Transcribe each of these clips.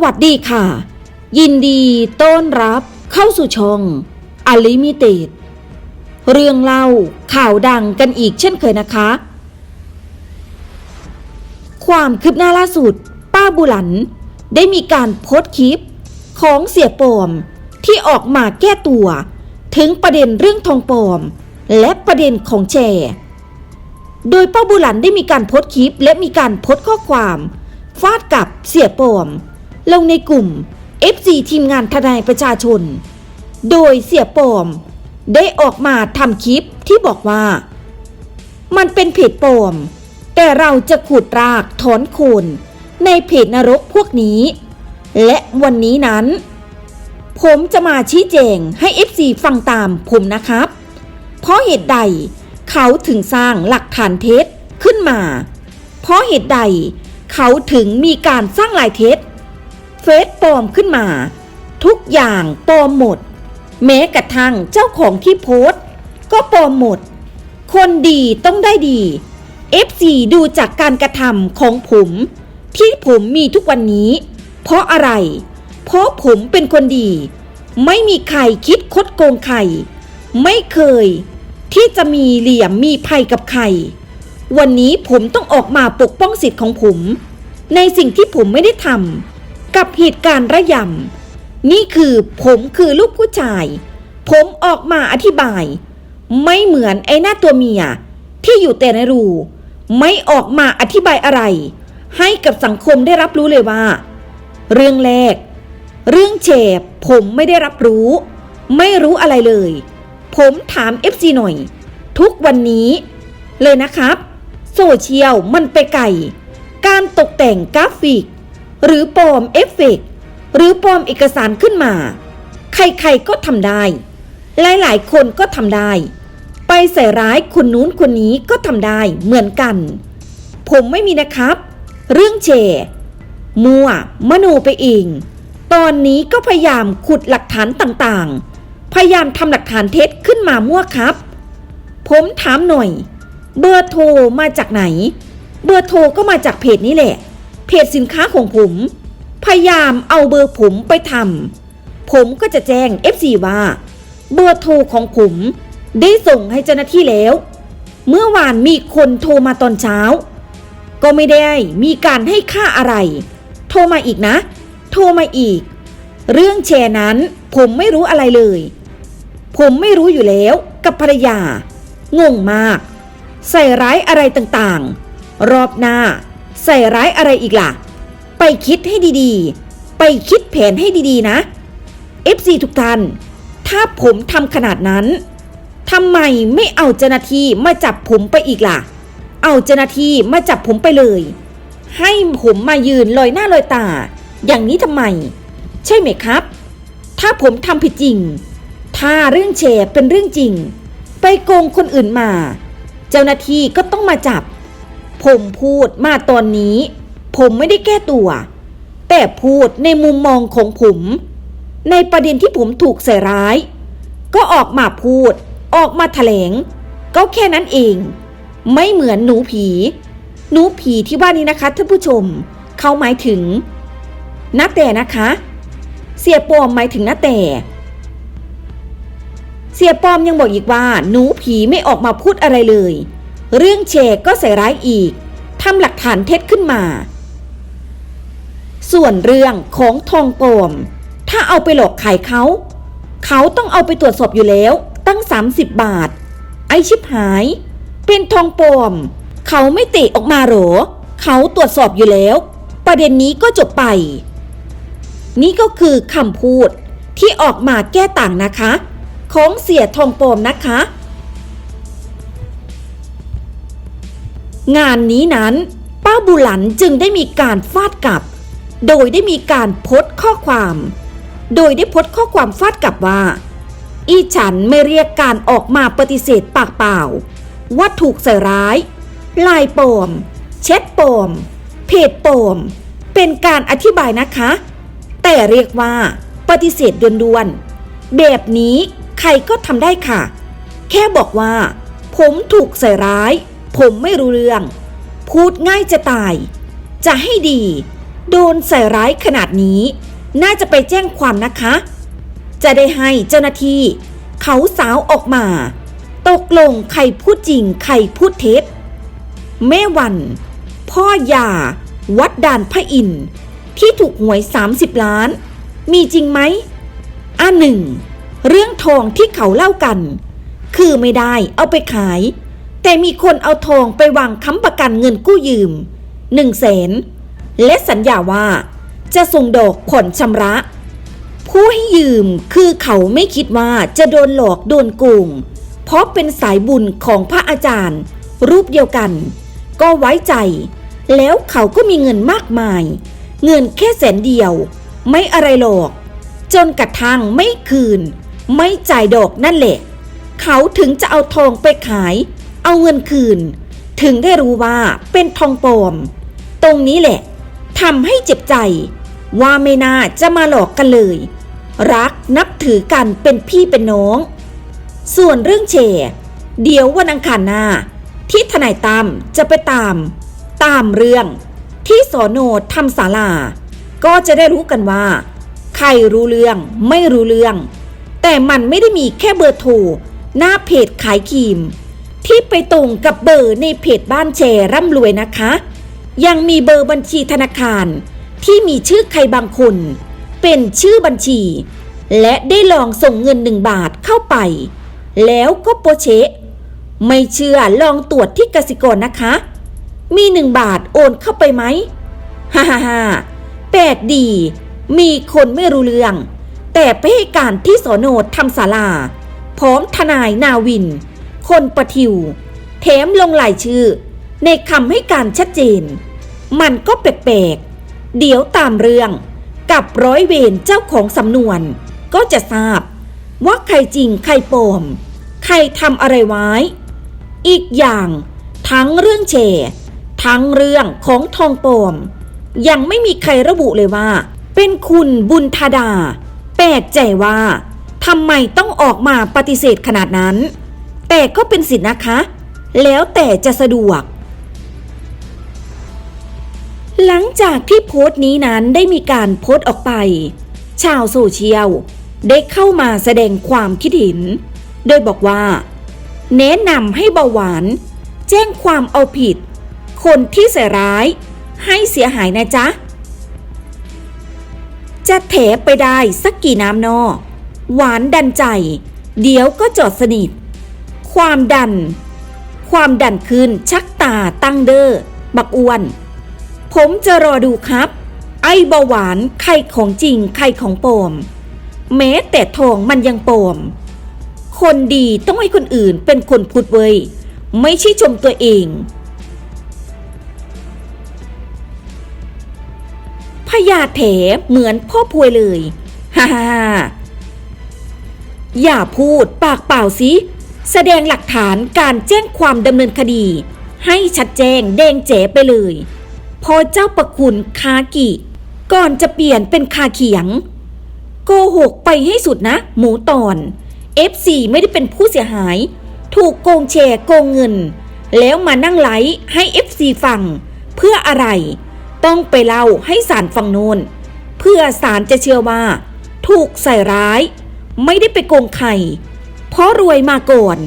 วัสดีค่ะ ยินดีต้อนรับเข้าสู่ช่องอลิมิเต็ดเรื่องเล่าข่าวดังกันอีกเช่นเคยนะคะ ความคืบหน้าล่าสุด ป้าบุหลัน ได้มีการโพสต์คลิปของเสียปอมที่ออกมาแก้ตัว ถึงประเด็นเรื่องทองปอม และประเด็นของแชร์ โดยป้าบุหลันได้มีการโพสต์คลิปและมีการโพสต์ข้อความฟาดกับเสียปอม ลงในกลุ่ม FC ทีมงานทนายประชาชน โดยเสียปอม ได้ออกมาทำคลิปที่บอกว่า มันเป็นเพจปลอม แต่เราจะขุดรากถอนโคนในเพจนรกพวกนี้ และวันนี้นั้น ผมจะมาชี้แจงให้ FC ฟังตามผมนะครับ เพราะเหตุใดเขาถึงสร้างหลักฐานเท็จขึ้นมา เพราะเหตุใดเขาถึงมีการสร้างลายเท็จ เฟซปลอมขึ้นมา ทุกอย่างปลอมหมด แม้กระทั่งเจ้าของที่โพสต์ ก็ปลอมหมด คนดีต้องได้ดี FC ดูจากการกระทำของผม ที่ผมมีทุกวันนี้ เพราะอะไร เพราะผมเป็นคนดี ไม่มีใครคิดคดโกงใคร ไม่เคย ที่จะมีเหลี่ยมมีภัยกับใคร วันนี้ผมต้องออกมาปกป้องสิทธิ์ของผม ในสิ่งที่ผมไม่ได้ทำ กับเหตุการณ์ระยำ นี่คือผมคือลูกผู้ชาย ผมออกมาอธิบาย ไม่เหมือนไอ้หน้าตัวเมีย ที่อยู่แต่ในรู ไม่ออกมาอธิบายอะไร ให้กับสังคมได้รับรู้เลยว่า เรื่องแรก เรื่องเฉบผมไม่ได้รับรู้ ไม่รู้อะไรเลย ผมถาม FC หน่อย ทุกวันนี้ เลยนะครับ โซเชียลมันไปไกลการตกแต่งกราฟิก หรือปลอมเอฟเฟกต์หรือปลอมเอกสารขึ้นมา ใครๆก็ทำได้ หลายๆ คนก็ทำได้ ไปใส่ร้ายคนนู้นคนนี้ก็ทำได้เหมือนกัน ผมไม่มีนะครับ เรื่องแชร์มัวมโนไปเอง ตอนนี้ก็พยายามขุดหลักฐานต่างๆ พยายามทำหลักฐานเท็จขึ้นมามั่วครับ ผมถามหน่อย เบอร์โทรมาจากไหน เบอร์โทรก็มาจากเพจนี้แหละ เพจสินค้าของผม พยายามเอาเบอร์ผมไปทำผมก็จะแจ้ง FC ว่า เบอร์โทรของผม ได้ส่งให้เจ้าหน้าที่แล้ว เมื่อวานมีคนโทรมาตอนเช้า ก็ไม่ได้มีการให้ค่าอะไร โทรมาอีกนะ โทรมาอีก เรื่องแชร์นั้นผมไม่รู้อะไรเลย ผมไม่รู้อยู่แล้วกับภรรยางงมาก ใส่ร้ายอะไรต่างๆ รอบหน้า ใส่ร้ายอะไรอีกล่ะ ไปคิดให้ดีๆ ไปคิดแผนให้ดีๆนะ FC ทุกท่าน ถ้าผมทำขนาดนั้นทำไมไม่เอาเจ้าหน้าที่มาจับผมไปอีกล่ะ เอาเจ้าหน้าที่มาจับผมไปเลย ให้ผมมายืนลอยหน้าลอยตา อย่างนี้ทำไม ใช่ไหมครับ ถ้าผมทำผิดจริง ถ้าเรื่องแชร์เป็นเรื่องจริง ไปโกงคนอื่นมา เจ้าหน้าที่ก็ต้องมาจับ ผมพูดมาตอนนี้ ผมไม่ได้แก้ตัว แต่พูดในมุมมองของผม ในประเด็นที่ผมถูกใส่ร้าย ก็ออกมาพูด ออกมาแถลง ก็แค่นั้นเอง ไม่เหมือนหนูผี หนูผีที่ว่านี้นะคะท่านผู้ชม เขาหมายถึงนาแต่นะคะ เสียปลอมหมายถึงนาแต่เสียปลอมยังบอกอีกว่า หนูผีไม่ออกมาพูดอะไรเลย เรื่องแชก็ใส่ร้ายอีกทำหลักฐานเท็จขึ้นมา ส่วนเรื่องของทองปลอมถ้าเอาไปหลอกขายเขา เขาต้องเอาไปตรวจสอบอยู่แล้วตั้ง 30 บาท ไอชิบหาย เป็นทองปลอมเขาไม่ติออกมาหรอ เขาตรวจสอบอยู่แล้ว ประเด็นนี้ก็จบไป นี่ก็คือคำพูดที่ออกมาแก้ต่างนะคะ ของเสียทองปลอมนะคะ งานนี้นั้นป้าบุหลันจึงได้มีการฟาดกลับ โดยได้มีการโพสต์ข้อความ โดยได้โพสต์ข้อความฟาดกลับว่า อีฉันไม่เรียกการออกมาปฏิเสธปากเปล่า ว่าถูกใส่ร้าย ลายปอมแชทปอมเพจปอมเป็นการอธิบายนะคะ แต่เรียกว่า ปฏิเสธด่วนๆแบบนี้ใครก็ทำได้ค่ะ แค่บอกว่า ผมถูกใส่ร้าย ผมไม่รู้เรื่อง พูดง่ายจะตาย จะให้ดี โดนใส่ร้ายขนาดนี้ น่าจะไปแจ้งความนะคะ จะได้ให้เจ้าหน้าที่ เขาสาวออกมา ตกลงใครพูดจริงใครพูดเท็จแม่วัน พ่อยา วัดด่านพระอินทร์ที่ถูกหวย 30 ล้าน มีจริงไหมอันหนึ่ง เรื่องทองที่เขาเล่ากัน คือไม่ได้เอาไปขาย แต่มีคนเอาทองไปวางค้ำประกันเงินกู้ยืมหนึ่งแสนและสัญญาว่าจะส่งดอกผ่อนชำระ ผู้ให้ยืมคือเขาไม่คิดว่าจะโดนหลอกโดนโกงเพราะเป็นสายบุญของพระอาจารย์ รูปเดียวกัน ก็ไว้ใจ แล้วเขาก็มีเงินมากมาย เงินแค่แสนเดียว ไม่อะไรหรอก จนกระทั่งไม่คืน ไม่จ่ายดอกนั่นแหละ เขาถึงจะเอาทองไปขาย เอาเงินคืน ถึงได้รู้ว่าเป็นทองปลอม ตรงนี้แหละทำให้เจ็บใจ ว่าไม่น่าจะมาหลอกกันเลย รักนับถือกันเป็นพี่เป็นน้อง ส่วนเรื่องแชร์เดี๋ยววันอังคารหน้า ที่ทนายตั้มจะไปตาม ตามเรื่อง ที่สอนอทำศาลา ก็จะได้รู้กันว่า ใครรู้เรื่องไม่รู้เรื่อง แต่มันไม่ได้มีแค่เบอร์โทรหน้าเพจขายครีม ที่ไปตรงกับเบอร์ในเพจบ้านแชร์ร่ำรวยนะคะ ยังมีเบอร์บัญชีธนาคาร ที่มีชื่อใครบางคน เป็นชื่อบัญชี และได้ลองส่งเงินหนึ่งบาทเข้าไป แล้วก็โปเชะไม่เชื่อลองตรวจที่กสิกรนะคะ มีหนึ่งบาทโอนเข้าไปไหมฮ่าฮ่าฮ่าแปลกดี มีคนไม่รู้เรื่อง แต่ไปให้การที่สอนอทำศาลา พร้อมทนายนาวิน คนประทิวแถมลงหลายชื่อ ในคำให้การชัดเจน มันก็แปลกๆ เดี๋ยวตามเรื่อง กับร้อยเวรเจ้าของสำนวน ก็จะทราบ ว่าใครจริงใครปลอม ใครทำอะไรไว้ อีกอย่างทั้งเรื่องแชทั้งเรื่องของทองปลอม ยังไม่มีใครระบุเลยว่า เป็นคุณบุญธดา แปลกใจว่าทำไมต้องออกมาปฏิเสธขนาดนั้น แต่ก็เป็นสิทธินะคะ แล้วแต่จะสะดวก หลังจากที่โพสต์นี้นั้นได้มีการโพสต์ออกไป ชาวโซเชียลได้เข้ามาแสดงความคิดเห็น โดยบอกว่า แนะนำให้เบาหวาน แจ้งความเอาผิด คนที่ใส่ร้าย ให้เสียหายนะจ๊ะ จะแถไปได้สักกี่น้ำนอหวานดันใจ เดี๋ยวก็จอดสนิท ความดัน ความดันขึ้นชักตาตั้งเดอ้อบักอ้วน ผมจะรอดูครับ ไอ้เบาหวานใครของจริงใครของปลอมแม้แต่ทองมันยังปลอม คนดีต้องให้คนอื่นเป็นคนพูดเว้ยไม่ใช่ชมตัวเอง พญาแถเหมือนพ่อพวยเลย ฮ่าฮ่าฮ่าอย่าพูดปากเปล่าสิ แสดงหลักฐานการแจ้งความดำเนินคดี ให้ชัดแจ้งแดงแจ๋ไปเลย พอเจ้าประคุณคากิ ก่อนจะเปลี่ยนเป็นคาเขียง โกหกไปให้สุดนะ หมูตอน FC ไม่ได้เป็นผู้เสียหาย ถูกโกงแชร์โกงเงิน แล้วมานั่งไลฟ์ให้ FC ฟัง เพื่ออะไร ต้องไปเล่าให้ศาลฟังโน้นเพื่อศาลจะเชื่อว่า ถูกใส่ร้าย ไม่ได้ไปโกงใคร เพราะรวยมาก่อน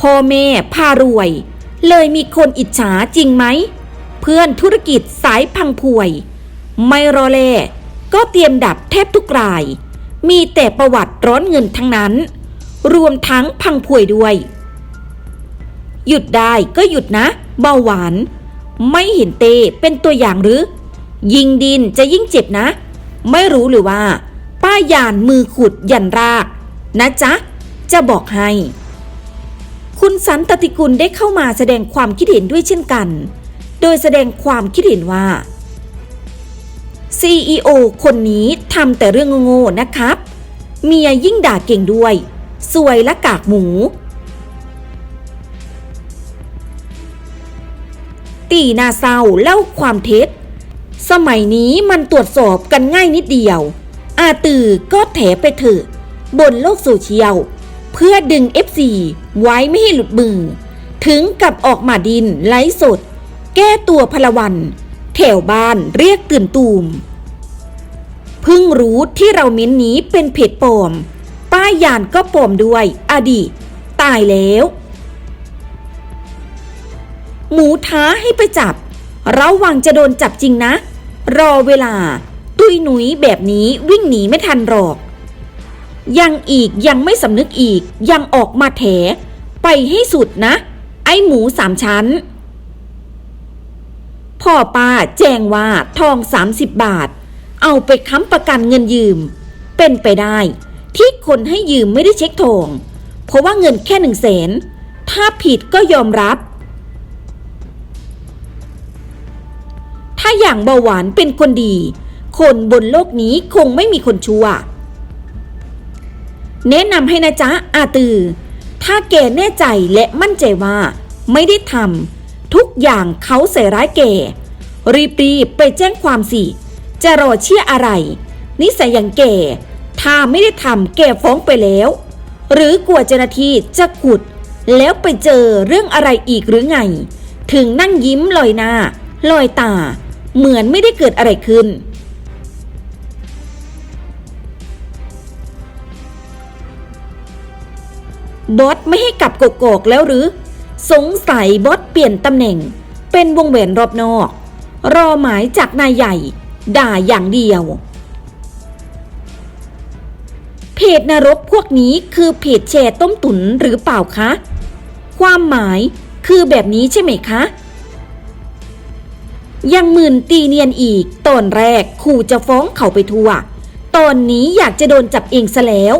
พ่อแม่พารวย เลยมีคนอิจฉาจริงไหม เพื่อนธุรกิจสายพังพวย ไม่รอแลก็เตรียมดับแทบทุกราย มีแต่ประวัติร้อนเงินทั้งนั้น รวมทั้งพังพวยด้วย หยุดได้ก็หยุดนะ เบาหวาน ไม่เห็นเตเป็นตัวอย่างหรือ ยิงดินจะยิ่งเจ็บนะ ไม่รู้หรือว่า ป้ายานมือขุดยันราก นะจ๊ะ จะบอกให้ คุณสันตติกุลได้เข้ามาแสดงความคิดเห็นด้วยเช่นกัน โดยแสดงความคิดเห็นว่า CEO คนนี้ทำแต่เรื่องโง่ๆนะครับ เมียยิ่งด่าเก่งด้วย สวยและกากหมู ตีนาเศร้าเล่าความเท็จ สมัยนี้มันตรวจสอบกันง่ายนิดเดียว อาตือก็แถไปเถอะบนโลกโซเชียล เพื่อดึง FC ไว้ไม่ให้หลุดมือ ถึงกับออกมาดินไลฟ์สด แก้ตัวพลวัน แถวบ้านเรียกตื่นตูมพึ่งรู้ที่เราเม้นนี้เป็นเพจปลอม ป้ายยานก็ปลอมด้วยอดีตายแล้ว หมูท้าให้ไปจับ ระวังจะโดนจับจริงนะ รอเวลา ตุยหนุยแบบนี้วิ่งหนีไม่ทันหรอก ยังอีกยังไม่สำนึกอีกยังออกมาแถ ไปให้สุดนะ ไอหมูสามชั้น พ่อป้าแจ้งว่าทอง 30 บาท เอาไปค้ำประกันเงินยืม เป็นไปได้ ที่คนให้ยืมไม่ได้เช็คทองเพราะว่าเงินแค่หนึ่งแสนถ้าผิดก็ยอมรับ ถ้าอย่างเบาหวานเป็นคนดี คนบนโลกนี้คงไม่มีคนชั่ว แนะนำให้นะจ๊ะอาตือ ถ้าแกแน่ใจและมั่นใจว่า ไม่ได้ทำทุกอย่างเขาใส่ร้ายแกรีบๆไปแจ้งความสิ จะรอเชื่ออะไร นิสัยอย่างแกถ้าไม่ได้ทำแกฟ้องไปแล้ว หรือกลัวเจ้าหน้าที่จะขุด แล้วไปเจอเรื่องอะไรอีกหรือไง ถึงนั่งยิ้มลอยหน้าลอยตา เหมือนไม่ได้เกิดอะไรขึ้น บอสไม่ให้กลับกกกแล้วหรือ สงสัยบอสเปลี่ยนตำแหน่ง เป็นวงแหวนรอบนอก รอหมายจากนายใหญ่ ด่าอย่างเดียว เพจนรกพวกนี้คือเพจแชร์ต้มตุ๋นหรือเปล่าคะ ความหมายคือแบบนี้ใช่ไหมคะยังหมื่นตีเนียนอีก ตอนแรกขู่จะฟ้องเขาไปทั่ว ตอนนี้อยากจะโดนจับเองซะแล้ว